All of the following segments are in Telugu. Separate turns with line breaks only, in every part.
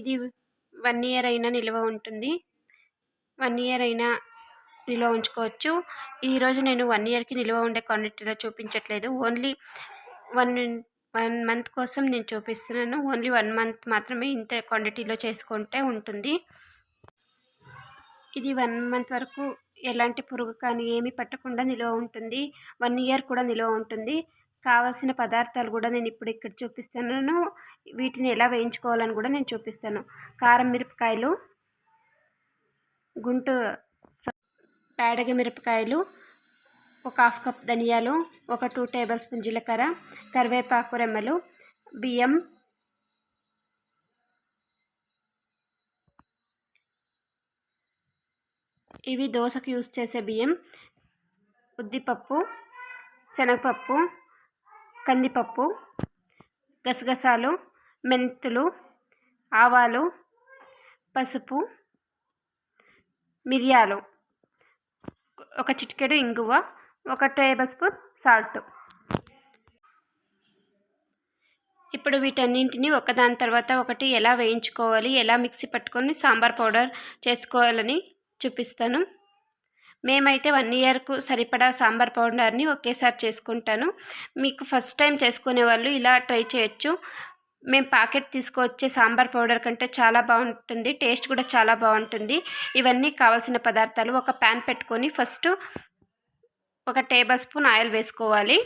ఇది వన్ ఇయర్ అయినా నిల్వ ఉంటుంది. వన్ ఇయర్ అయినా నిల్వ ఉంచుకోవచ్చు. ఈరోజు నేను వన్ ఇయర్కి నిల్వ ఉండే క్వాంటిటీలో చూపించట్లేదు. ఓన్లీ వన్ వన్ మంత్ కోసం నేను చూపిస్తున్నాను. ఓన్లీ వన్ మంత్ మాత్రమే ఇంత క్వాంటిటీలో చేసుకుంటే ఉంటుంది. ఇది వన్ మంత్ వరకు ఎలాంటి పురుగు కానీ ఏమీ పట్టకుండా నిల్వ ఉంటుంది. వన్ ఇయర్ కూడా నిల్వ ఉంటుంది. కావాల్సిన పదార్థాలు కూడా నేను ఇప్పుడు ఇక్కడ చూపిస్తున్నాను. వీటిని ఎలా వేయించుకోవాలని కూడా నేను చూపిస్తాను. కారం మిరపకాయలు గుంటు పేడగ మిరపకాయలు ఒక హాఫ్ కప్ ధనియాలు ఒక టూ టేబుల్ స్పూన్ జీలకర్ర కరివేపాకు రెమ్మలు బియ్యం ఇవి దోశకు యూస్ చేసే బియ్యం ఉద్దిపప్పు శనగపప్పు కందిపప్పు గసగసాలు మెంతులు ఆవాలు పసుపు మిరియాలు ఒక చిటికెడు ఇంగువ ఒక టేబుల్ స్పూన్ సాల్ట్. ఇప్పుడు వీటన్నింటిని ఒకదాని తర్వాత ఒకటి ఎలా వేయించుకోవాలి ఎలా మిక్సీ పట్టుకొని సాంబార్ పౌడర్ చేసుకోవాలని చూపిస్తాను. మేమైతే వన్ ఇయర్కు సరిపడా సాంబార్ పౌడర్ని ఒకేసారి చేసుకుంటాను. మీకు ఫస్ట్ టైం చేసుకునే వాళ్ళు ఇలా ట్రై చేయొచ్చు. మేము ప్యాకెట్ తీసుకొచ్చే సాంబార్ పౌడర్ కంటే చాలా బాగుంటుంది టేస్ట్ కూడా చాలా బాగుంటుంది. ఇవన్నీ కావాల్సిన పదార్థాలు ఒక ప్యాన్ పెట్టుకొని ఫస్ట్ ఒక టేబుల్ స్పూన్ ఆయిల్ వేసుకోవాలి.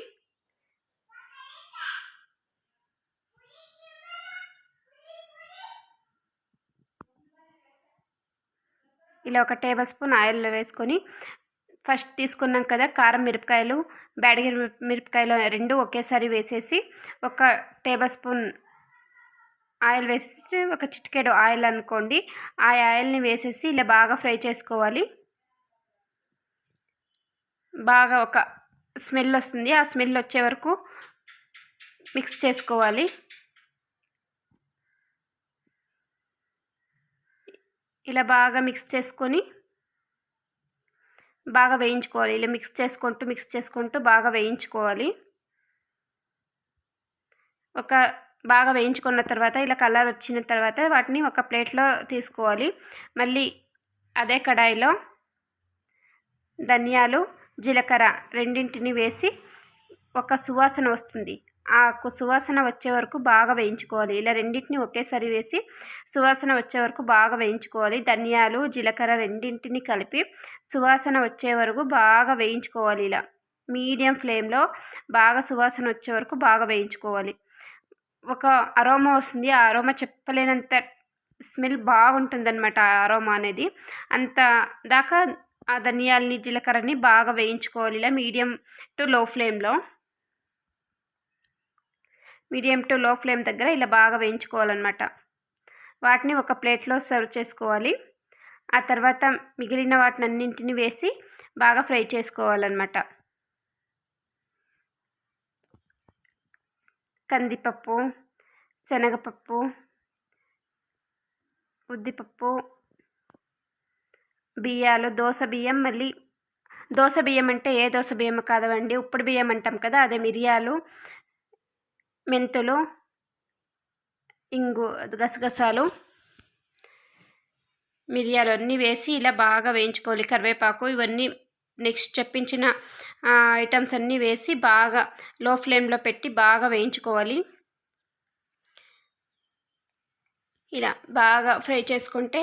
ఇలా ఒక టేబుల్ స్పూన్ ఆయిల్ వేసుకొని ఫస్ట్ తీసుకున్నాం కదా కారం మిరపకాయలు బ్యాడగిరి మిరపకాయలు రెండు ఒకేసారి వేసేసి ఒక టేబుల్ స్పూన్ ఆయిల్ వేసేసి ఒక చిటికెడు ఆయిల్ అనుకోండి. ఆ ఆయిల్ని వేసేసి ఇలా బాగా ఫ్రై చేసుకోవాలి. బాగా ఒక స్మెల్ వస్తుంది. ఆ స్మెల్ వచ్చే వరకు మిక్స్ చేసుకోవాలి. ఇలా బాగా మిక్స్ చేసుకొని బాగా వేయించుకోవాలి. ఇలా మిక్స్ చేసుకుంటూ మిక్స్ చేసుకుంటూ బాగా వేయించుకోవాలి. ఒక బాగా వేయించుకున్న తర్వాత ఇలా కలర్ వచ్చిన తర్వాత వాటిని ఒక ప్లేట్లో తీసుకోవాలి. మళ్ళీ అదే కడాయిలో ధనియాలు జీలకర్ర రెండింటిని వేసి ఒక సువాసన వస్తుంది. ఆ సువాసన వచ్చే వరకు బాగా వేయించుకోవాలి. ఇలా రెండింటిని ఒకేసారి వేసి సువాసన వచ్చే వరకు బాగా వేయించుకోవాలి. ధనియాలు జీలకర్ర రెండింటిని కలిపి సువాసన వచ్చే వరకు బాగా వేయించుకోవాలి. ఇలా మీడియం ఫ్లేమ్లో బాగా సువాసన వచ్చే వరకు బాగా వేయించుకోవాలి. ఒక అరోమా వస్తుంది. ఆ అరోమా చెప్పలేనంత స్మెల్ బాగుంటుందన్నమాట ఆ అరోమా అనేది. అంత దాకా ఆ ధనియాలని జీలకర్రని బాగా వేయించుకోవాలి. ఇలా మీడియం టు లో ఫ్లేమ్లో. మీడియం టు లో ఫ్లేమ్ దగ్గర ఇలా బాగా వేయించుకోవాలన్నమాట. వాటిని ఒక ప్లేట్లో సర్వ్ చేసుకోవాలి. ఆ తర్వాత మిగిలిన వాటిని అన్నింటిని వేసి బాగా ఫ్రై చేసుకోవాలన్నమాట. కందిపప్పు శనగపప్పు ఉద్దిపప్పు బియ్యాలు దోశ బియ్యం మళ్ళీ దోశ బియ్యం అంటే ఏ దోశ బియ్యం కాదండి ఉప్పుడు బియ్యం అంటాం కదా అదే మిరియాలు మెంతులు ఇంగు గసగసాలు మిరియాలు అన్నీ వేసి ఇలా బాగా వేయించుకోవాలి. కరివేపాకు ఇవన్నీ నెక్స్ట్ చెప్పించిన ఐటమ్స్ అన్నీ వేసి బాగా లో ఫ్లేమ్లో పెట్టి బాగా వేయించుకోవాలి. ఇలా బాగా ఫ్రై చేసుకుంటే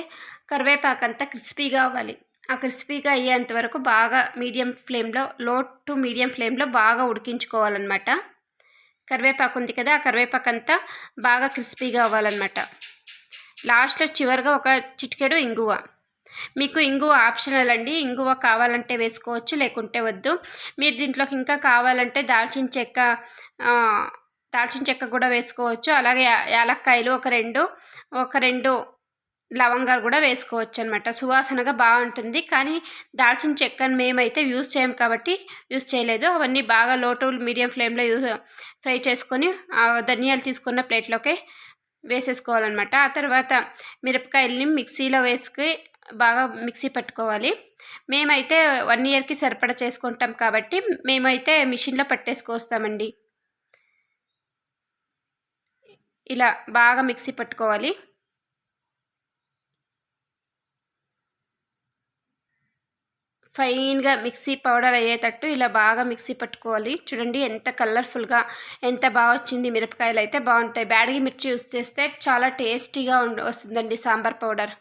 కరివేపాకు అంతా క్రిస్పీగా అవ్వాలి. ఆ క్రిస్పీగా అయ్యేంత వరకు బాగా మీడియం ఫ్లేమ్లో లో టు మీడియం ఫ్లేమ్లో బాగా ఉడికించుకోవాలన్నమాట. కరివేపాకు ఉంది కదా ఆ కరివేపాకు అంతా బాగా క్రిస్పీగా అవ్వాలన్నమాట. లాస్ట్లో చివరిగా ఒక చిటికెడు ఇంగువ. మీకు ఇంగువ ఆప్షనల్ అండి. ఇంగువ కావాలంటే వేసుకోవచ్చు లేకుంటే వద్దు. మీరు దీంట్లోకి ఇంకా కావాలంటే దాల్చిన చెక్క దాల్చిన చెక్క కూడా వేసుకోవచ్చు. అలాగే యాలక్కాయలు ఒక రెండు ఒక రెండు లవంగాలు కూడా వేసుకోవచ్చు అనమాట సువాసనగా బాగుంటుంది. కానీ దాల్చిన చెక్కను మేమైతే యూజ్ చేయం కాబట్టి యూజ్ చేయలేదు. అవన్నీ బాగా లో టు మీడియం ఫ్లేమ్లో యూజ్ ఫ్రై చేసుకొని ధనియాలు తీసుకున్న ప్లేట్లోకి వేసేసుకోవాలన్నమాట. ఆ తర్వాత మిరపకాయలని మిక్సీలో వేసుకుని బాగా మిక్సీ పట్టుకోవాలి. మేమైతే వన్ ఇయర్కి సరిపడా చేసుకుంటాం కాబట్టి మేమైతే మిషన్లో పట్టేసుకొస్తామండి. ఇలా బాగా మిక్సీ పట్టుకోవాలి. ఫైన్గా మిక్సీ పౌడర్ అయ్యేటట్టు ఇలా బాగా మిక్సీ పట్టుకోవాలి. చూడండి ఎంత కలర్ఫుల్గా ఎంత బాగా వచ్చింది మిరపకాయలు అయితే బాగుంటాయి. బ్యాడగి మిర్చి యూస్ చేస్తే చాలా టేస్టీగా వస్తుందండి సాంబార్ పౌడర్.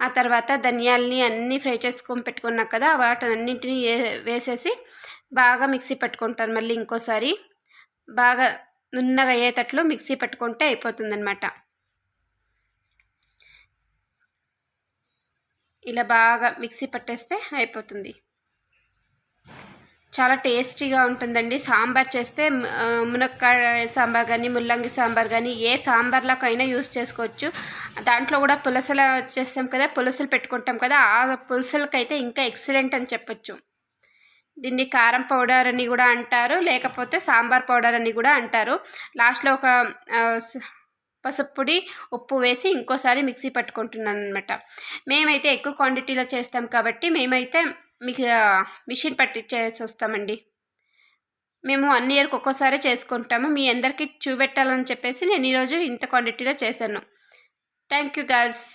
ఆ తర్వాత ధనియాల్ని అన్నీ ఫ్రై చేసుకొని పెట్టుకున్నాం కదా వాటన్నింటినీ వేసేసి బాగా మిక్సీ పట్టుకుంటాను మళ్ళీ ఇంకోసారి. బాగా నున్నగా అయ్యేటట్లు మిక్సీ పట్టుకుంటే అయిపోతుందన్నమాట. ఇలా బాగా మిక్సీ పట్టేస్తే అయిపోతుంది. చాలా టేస్టీగా ఉంటుందండి. సాంబార్ చేస్తే మునక్కాయ సాంబార్ కానీ ముల్లంగి సాంబార్ కానీ ఏ సాంబార్లకైనా యూస్ చేసుకోవచ్చు. దాంట్లో కూడా పులసలు చేస్తాం కదా పులసలు పెట్టుకుంటాం కదా ఆ పులసలకైతే ఇంకా ఎక్సలెంట్ అని చెప్పచ్చు. దీన్ని కారం పౌడర్ అని కూడా అంటారు లేకపోతే సాంబార్ పౌడర్ అని కూడా అంటారు. లాస్ట్లో ఒక పసుపు పొడి ఉప్పు వేసి ఇంకోసారి మిక్సీ పట్టుకుంటున్నాను అనమాట మేమైతే ఎక్కువ క్వాంటిటీలో చేస్తాం కాబట్టి మేమైతే మీకు మిషన్ పట్టించేసి వస్తామండి. మేము వన్ ఇయర్కి ఒక్కోసారి చేసుకుంటాము. మీ అందరికీ చూపెట్టాలని చెప్పేసి నేను ఈరోజు ఇంత క్వాంటిటీలో చేశాను. Thank you girls